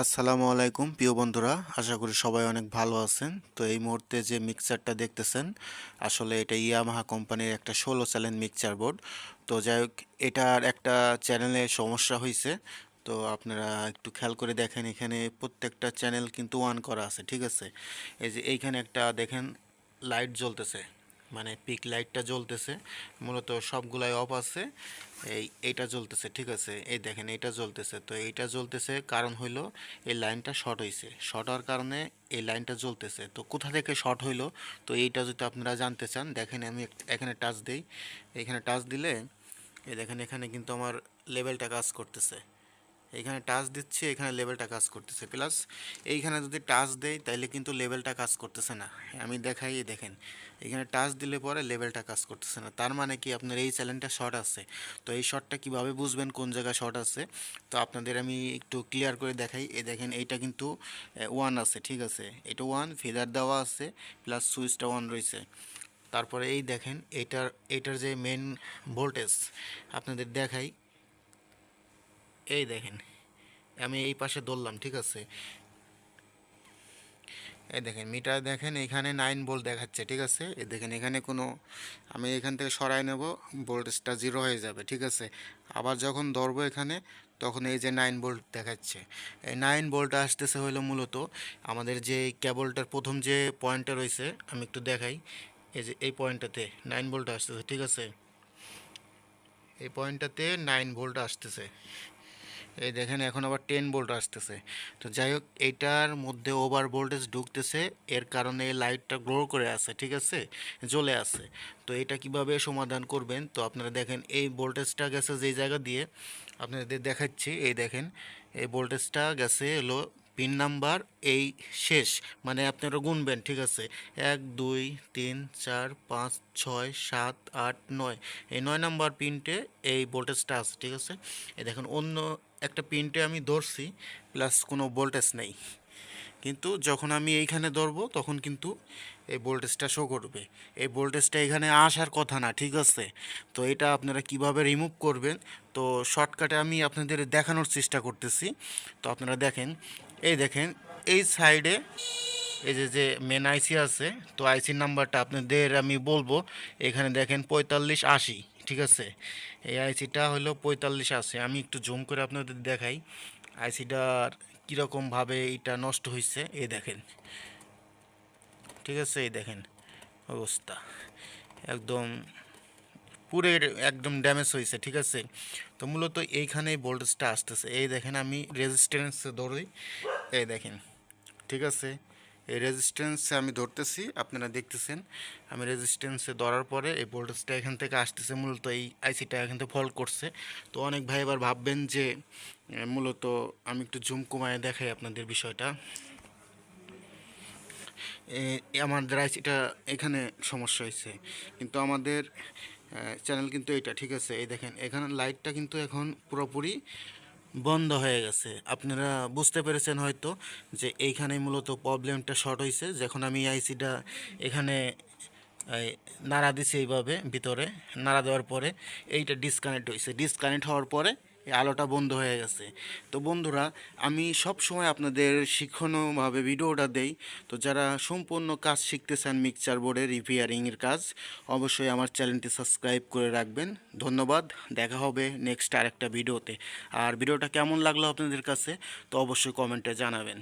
আসসালামু আলাইকুম, প্রিয় বন্ধুরা। আশা করি সবাই অনেক ভালো আছেন। তো এই মুহূর্তে যে মিক্সারটা দেখতেছেন, আসলে এটা ইয়ামাহা কোম্পানির একটা ষোলো চ্যানেল মিক্সার বোর্ড তো যাই হোক, এটার একটা চ্যানেলে সমস্যা হয়েছে তো আপনারা একটু খেয়াল করে দেখেন, এখানে প্রত্যেকটা চ্যানেল কিন্তু অন করা আছে, ঠিক আছে? এই যে এইখানে একটা দেখেন লাইট জ্বলতেছে। মানে পিক লাইটটা জ্বলতেছে, মূলত সবগুলাই অফ আছে, এই, এইটা জ্বলতেছে, ঠিক আছে? এই দেখেন, এইটা জ্বলতেছে। তো এইটা জ্বলতেছে, কারণ হইল এই লাইনটা শর্ট হয়েছে শর্ট হওয়ার কারণে এই লাইনটা জ্বলতেছে। তো কোথা থেকে শর্ট হইল? তো এইটা যদি আপনারা জানতে চান, দেখেন আমি এখানে টাচ দিই। এখানে টাচ দিলে, এই দেখেন, এখানে কিন্তু আমার লেভেলটা কাজ করতেছে। এইখানে টাচ দিচ্ছি, এখানে লেভেলটা কাজ করতেছে। প্লাস এইখানে যদি টাচ দেই, তাইলে কিন্তু লেভেলটা কাজ করতেছে না। আমি দেখাই দেখেন। এখানে টাচ দিলে পরে লেভেলটা কাজ করতেছে না। তার মানে কি আপনার এই চ্যানেলটা শর্ট আছে। তো এই শর্টটা কীভাবে বুঝবেন কোন জায়গায় শর্ট আছে? তো আপনাদের আমি একটু ক্লিয়ার করে দেখাই। এই দেখেন, এইটা কিন্তু ওয়ান আছে, ঠিক আছে? এটা ওয়ান ফেদার দেওয়া আছে প্লাস সুইচটা ওয়ান রয়েছে। তারপরে এই দেখেন, এটার এটার যে মেন ভোল্টেজ আপনাদের দেখাই। এই দেখেন, আমি এই পাশে ধরলাম, ঠিক আছে? এই দেখেন, মিটার দেখেন, এখানে নাইন ভোল্ট দেখাচ্ছে, ঠিক আছে? এই দেখেন, এখানে কোনো, আমি এখান থেকে সরাই নেব ভোল্টেজটা জিরো হয়ে যাবে, ঠিক আছে? আবার যখন ধরবো এখানে, তখন এই যে নাইন ভোল্ট দেখাচ্ছে। এই নাইন ভোল্ট আসতেছে হলো মূলত আমাদের যে কেবলটার প্রথম যে পয়েন্টটা রয়েছে, আমি একটু দেখাই। এই যে এই পয়েন্টটাতে নাইন ভোল্ট আসতেছে, ঠিক আছে? এই পয়েন্টটাতে নাইন ভোল্ট আসতেছে। এই দেখেন এখন আবার টেন ভোল্ট আসতেছে। তো যাই হোক এইটার মধ্যে ওভার ভোল্টেজ ঢুকতেছে, এর কারণে এই লাইটটা গ্রো করে আছে, ঠিক আছে? জ্বলে আছে। তো এটা কীভাবে সমাধান করবেন? তো আপনারা দেখেন, এই ভোল্টেজটা গেছে যেই জায়গা দিয়ে, আপনাদের দেখাচ্ছি, এই দেখেন, এই ভোল্টেজটা গেছে হলো পিন নাম্বার এই শেষ মানে আপনারা গুনবেন, ঠিক আছে? এক, দুই, তিন, চার, পাঁচ, ছয়, সাত, আট, নয়। এই নয় নাম্বার পিনটে এই ভোল্টেজটা আছে, ঠিক আছে? এই দেখেন, অন্য একটা পিনটে আমি ধরছি, প্লাস কোনো ভোল্টেজ নেই। কিন্তু যখন আমি এইখানে ধরবো, তখন কিন্তু এই ভোল্টেজটা শো করবে। এই ভোল্টেজটা এখানে আসার কথা না, ঠিক আছে? তো এটা আপনারা কীভাবে রিমুভ করবেন? তো শর্টকাটে আমি আপনাদের দেখানোর চেষ্টা করতেছি। তো আপনারা দেখেন এই দেখেন, এই সাইডে এই যে যে মেন আইসি আছে, তো আইসির নাম্বারটা আপনাদের আমি বলব, এখানে দেখেন পঁয়তাল্লিশ আশি, ঠিক আছে? এই আইসিটা হলো পঁয়তাল্লিশ আশি, আমি একটু জুম করে আপনাদের দেখাই আইসিটার কীরকমভাবে এটা নষ্ট হয়েছে এই দেখেন। ঠিক আছে? এই দেখেন অবস্থা, একদম পুরো একদম ড্যামেজ হয়েছে, ঠিক আছে? তো মূলত এইখানেই ভোল্টেজটা আসতেছে। এই দেখেন আমি রেজিস্ট্যান্স ধরি। এই দেখেন, ঠিক আছে? এই রেজিস্ট্যান্সে আমি ধরতেছি, আপনারা দেখতেছেন। আমি রেজিস্ট্যান্সে ধরার পরে এই ভোল্টেজটা এখান থেকে আসতেছে, মূলত এই আইসিটা এখান থেকে ফল্ট করছে। তো অনেক ভাই এবার ভাববেন যে মূলত আমি একটু জুম কমায় দেখাই আপনাদের বিষয়টা। আমাদের আইসিটা এখানে সমস্যা হয়েছে। কিন্তু আমাদের চ্যানেল কিন্তু এটা ঠিক আছে? এই দেখেন, এখানে লাইটটা কিন্তু এখন পুরোপুরি বন্ধ হয়ে গেছে। আপনারা বুঝতে পেরেছেন হয়তো যে এইখানে মূলত প্রবলেমটা শর্ট হয়েছে যখন আমি আইসিটা এখানে নাড়া দিছি এইভাবে, ভিতরে, নাড়া দেওয়ার পরে এইটা ডিসকানেক্ট হয়েছে ডিসকানেক্ট হওয়ার পরে আলোটা বন্ধ হয়ে গেছে। তো বন্ধুরা, আমি সব সময় আপনাদের শিক্ষণভাবে ভিডিওটা দেই। তো যারা সম্পূর্ণ কাজ শিখতে চান মিক্সচার বোর্ডের রিপেয়ারিংয়ের কাজ, অবশ্যই আমার চ্যানেলটি সাবস্ক্রাইব করে রাখবেন। ধন্যবাদ, দেখা হবে নেক্সট আরেকটা ভিডিওতে। আর ভিডিওটা কেমন লাগল আপনাদের কাছে, তো অবশ্যই কমেন্টে জানাবেন।